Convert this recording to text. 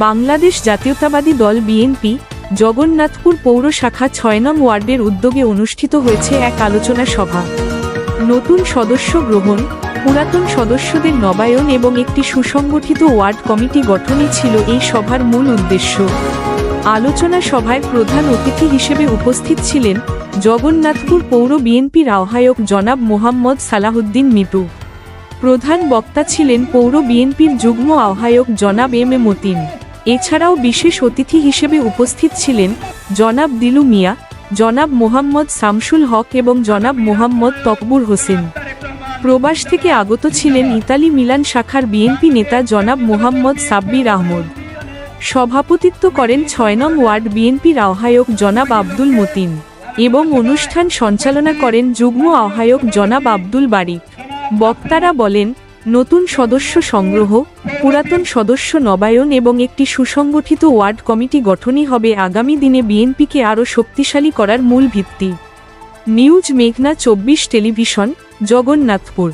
বাংলাদেশ জাতীয়তাবাদী দল বিএনপি, জগন্নাথপুর পৌর শাখা ছয় নং ওয়ার্ডের উদ্যোগে অনুষ্ঠিত হয়েছে এক আলোচনা সভা। নতুন সদস্য গ্রহণ, পুরাতন সদস্যদের নবায়ন এবং একটি সুসংগঠিত ওয়ার্ড কমিটি গঠনই ছিল এই সভার মূল উদ্দেশ্য। আলোচনা সভায় প্রধান অতিথি হিসেবে উপস্থিত ছিলেন জগন্নাথপুর পৌর বিএনপির আহ্বায়ক জনাব মোহাম্মদ সালাহুদ্দিন মিটু। প্রধান বক্তা ছিলেন পৌর বিএনপির যুগ্ম আহ্বায়ক জনাব এম এ মতিন। এছাড়াও বিশেষ অতিথি হিসেবে উপস্থিত ছিলেন জনাব দিলু মিয়া, জনাব মোহাম্মদ শামসুল হক এবং জনাব মোহাম্মদ তকবুর হোসেন। প্রবাস থেকে আগত ছিলেন ইতালি মিলান শাখার বিএনপি নেতা জনাব মোহাম্মদ সাব্বির আহমদ। সভাপতিত্ব করেন ছয় নং ওয়ার্ড বিএনপির আহ্বায়ক জনাব আব্দুল মতিন এবং অনুষ্ঠান সঞ্চালনা করেন যুগ্ম আহ্বায়ক জনাব আব্দুল বারিক। বক্তারা বলেন নতুন সদস্য সংগ্রহ, পুরাতন সদস্য নবায়ন এবং একটি সুসংগঠিত ওয়ার্ড কমিটি গঠনই হবে আগামী দিনে বিএনপিকে আরও শক্তিশালী করার মূল ভিত্তি। নিউজ মেঘনা চব্বিশ টেলিভিশন, জগন্নাথপুর।